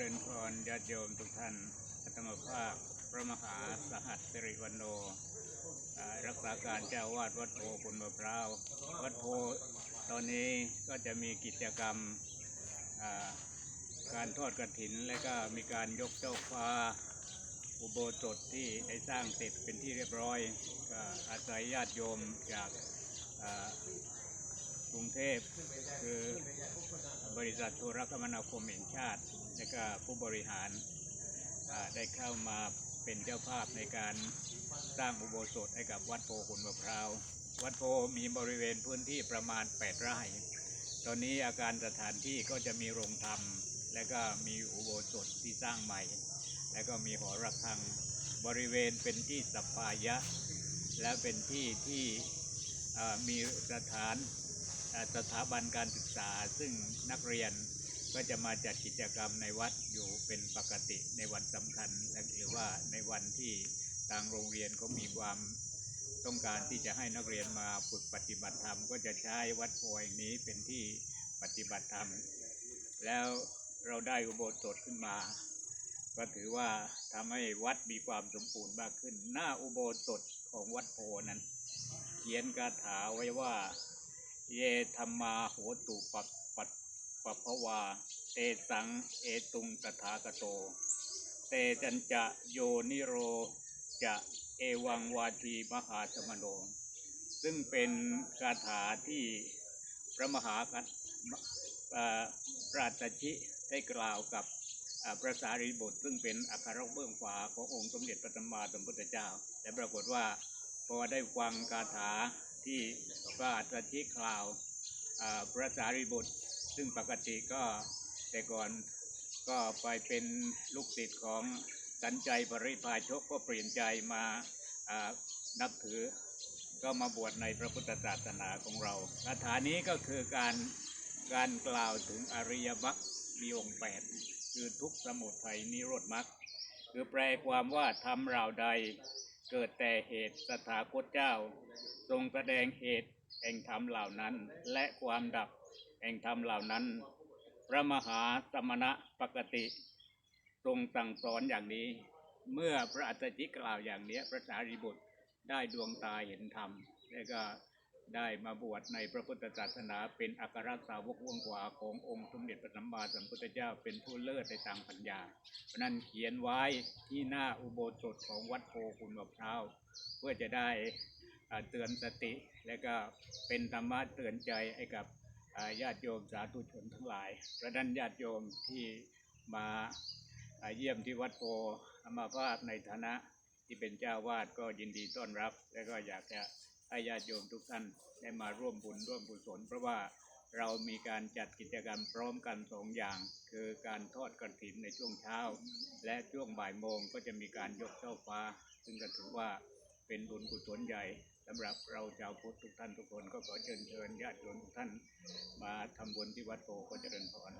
ริญพรญาติโยมทุกท่านอาตมาภาพพระมหาสหัสสิริวันโน รักษาการเจ้าวาดวัดโพคุณมะพร้าว วัดโพตอนนี้ก็จะมีกิจกรรมการทอดกระถิน และก็มีการยกเจ้าฟ้าอุโบสถที่ได้สร้างเสร็จเป็นที่เรียบร้อยก็อาศัยญาติโยมจาก กรุงเทพคือบริษัทโทรคมนาคมแห่งชาติ และก็ผู้บริหารได้เข้ามาเป็นเจ้าภาพในการสร้างอุโบสถให้กับวัดโพขุนมะพร้าว วัดโพมีบริเวณพื้นที่ประมาณ 8 ไร่ ตอนนี้อาการสถานที่ก็จะมีโรงธรรม และก็มีอุโบสถที่สร้างใหม่ และก็มีหอระฆังบริเวณเป็นที่สัปปายะ และเป็นที่ที่มีสถาน สถาบันการศึกษา ซึ่งนักเรียนก็จะมาจัดกิจกรรมในวัดอยู่เป็นปกติในวันสำคัญและหรือว่าในวันที่ทางโรงเรียนเขามีความต้องการที่จะให้นักเรียนมาฝึกปฏิบัติธรรมก็จะใช้วัดโพแห่งนี้เป็นที่ปฏิบัติธรรม แล้วเราได้อุโบสถขึ้นมา ก็ถือว่าทำให้วัดมีความสมบูรณ์มากขึ้น หน้าอุโบสถของวัดโพนั้น เขียนคาถาไว้ว่า เยธรรมาโหตุปัปปัปปภวา เตสัง เอตุงตถาคโต เตจันจะโยนิโรจะเอวังวาทีมหาสมโนซึ่งเป็นคาถาที่พระมหากัตปราชชิได้กล่าวกับพระสารีบุตรซึ่งเป็นอัครเบื้องขวาขององค์สมเด็จพระสัมมาสัมพุทธเจ้า และปรากฏว่าพอได้ฟังคาถา ที่พระอัตถิกล่าวพระสารีบุตร ซึ่งปกติก็แต่ก่อนก็ไปเป็นลูกศิษย์ของสันใจปริพาชกก็เปลี่ยนใจมานับถือก็มาบวชในพระพุทธศาสนาของเราคาถานี้ก็คือการการกล่าวถึงอริยมรรคมีองค์แปดคือทุกสมุทัยนิโรธมรรคคือแปลความว่าทำเราใด เกิดแต่เหตุสถาคตเจ้า ทรงแสดงเหตุแห่งธรรมเหล่านั้น และความดับแห่งธรรมเหล่านั้น พระมหาสมณะปกติ ทรงสั่งสอนอย่างนี้ เมื่อพระอัตจิกล่าวอย่างนี้พระสารีบุตรได้ดวงตาเห็นธรรมแล้วก็ ได้มาบวชในพระพุทธศาสนาเป็นอัครสาวกวงขวาขององค์สมเด็จพระสัมมาสัมพุทธเจ้าเป็นผู้เลิศในทางปัญญาเพราะนั้นเขียนไว้ที่หน้าอุโบสถของวัดโพคุณมะพร้าวเพื่อจะได้เตือนสติ และก็เป็นธรรมะเตือนใจให้กับญาติโยมสาธุชนทั้งหลายเพราะนั้นญาติโยมที่มาเยี่ยมที่วัดโพอมาภาพในฐานะที่เป็นเจ้าวาดก็ยินดีต้อนรับ และก็อยากจะ ให้ญาติโยมทุกท่านได้มาร่วมบุญร่วมกุศลเพราะว่าเรามีการจัดกิจกรรมพร้อมกันสองอย่าง คือการทอดกระถินในช่วงเช้า และช่วงบ่ายโมงก็จะมีการยกเจ้าฟ้า ซึ่งก็ถือว่าเป็นบุญกุศลใหญ่สำหรับเราชาวพุทธทุกท่านทุกคนก็ขอเชิญเชิญญาติโยมทุกท่าน มาทำบุญที่วัดโพก็เจริญพร